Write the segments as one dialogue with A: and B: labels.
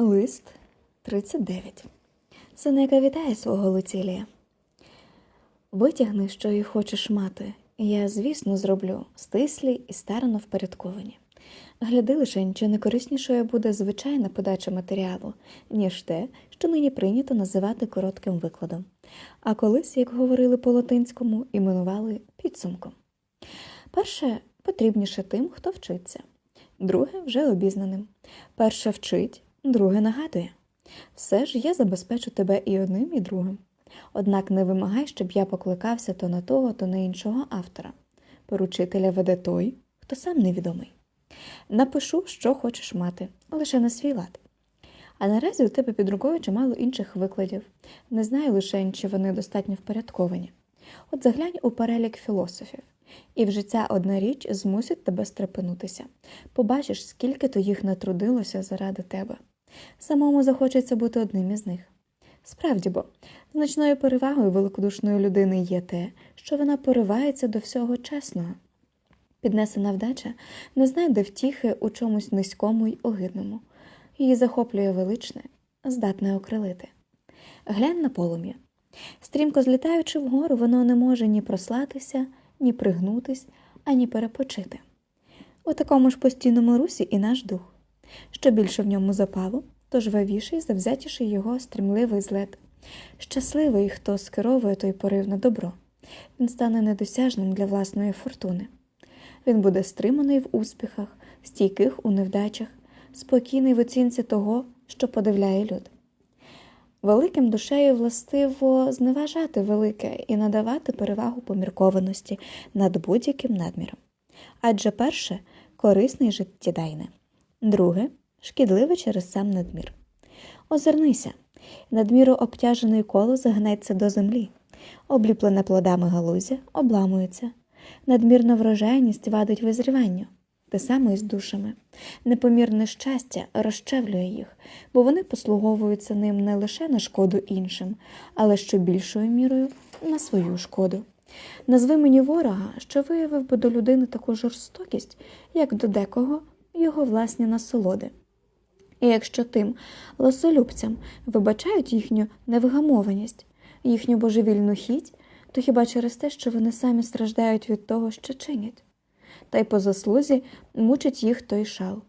A: Лист 39. Синека вітає свого Луцілія. Витягни, що й хочеш мати. Я, звісно, зроблю стислі і старано впорядковані. Гляди лише, чи не кориснішою буде звичайна подача матеріалу, ніж те, що нині прийнято називати коротким викладом. А колись, як говорили по латинському, іменували підсумком. Перше потрібніше тим, хто вчиться, друге вже обізнаним. Перше вчить, друге нагадує. Все ж я забезпечу тебе і одним, і другим. Однак не вимагай, щоб я покликався то на того, то на іншого автора. Поручителя веде той, хто сам невідомий. Напишу, що хочеш мати, лише на свій лад. А наразі у тебе під рукою чимало інших викладів. Не знаю лише, чи вони достатньо впорядковані. От заглянь у перелік філософів, і вже ця одна річ змусить тебе стрепенутися. Побачиш, скільки то їх натрудилося заради тебе. Самому захочеться бути одним із них. Справді бо, значною перевагою великодушної людини є те, що вона поривається до всього чесного. Піднесена вдача не знайде втіхи у чомусь низькому й огидному. Її захоплює величне, здатне окрилити. Глянь на полум'я. Стрімко злітаючи вгору, воно не може ні прослатися, ні пригнутись, ані перепочити. У такому ж постійному русі і наш дух. Що більше в ньому запалу, то жвавіший, завзятіший його стрімливий злет. Щасливий, хто скеровує той порив на добро. Він стане недосяжним для власної фортуни. Він буде стриманий в успіхах, стійких у невдачах, спокійний в оцінці того, що подивляє люд. Великим душею властиво зневажати велике і надавати перевагу поміркованості над будь-яким надміром. Адже перше корисне й друге шкідливе через сам надмір. Озирнися, надміру обтяжений коло загнеться до землі, обліплене плодами галузя обламується, надмірна врожайність вадить визріванню. Те саме і з душами. Непомірне щастя розчевлює їх, бо вони послуговуються ним не лише на шкоду іншим, але ще більшою мірою на свою шкоду. Назви мені ворога, що виявив би до людини таку жорстокість, як до декого його власні насолоди. І якщо тим ласолюбцям вибачають їхню невгамованість, їхню божевільну хіть, то хіба через те, що вони самі страждають від того, що чинять? Та й по заслузі мучить їх той шал.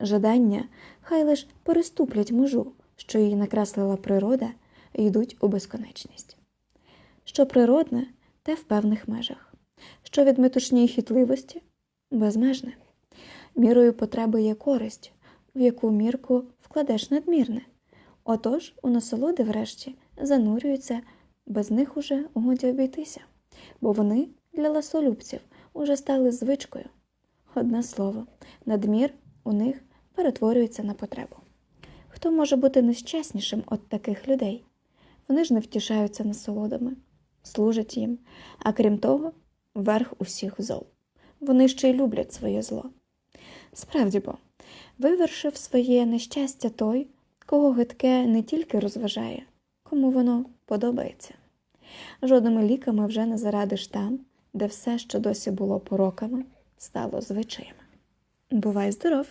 A: Жадання хай лиш переступлять межу, що її накреслила природа, йдуть у безконечність. Що природне, те в певних межах, що від метушній хитливості безмежне. Мірою потреби є користь, в яку мірку вкладеш надмірне. Отож, у насолоди, врешті, занурюються, без них уже годі обійтися, бо вони для ласолюбців уже стали звичкою. Одне слово, надмір у них перетворюється на потребу. Хто може бути нещаснішим від таких людей? Вони ж не втішаються насолодами, служать їм, а крім того, верх усіх зол. Вони ще й люблять своє зло. Справді бо, вивершив своє нещастя той, кого гидке не тільки розважає, кому воно подобається. Жодними ліками вже не зарадиш там, де все, що досі було пороками, стало звичаями. Бувай здоров!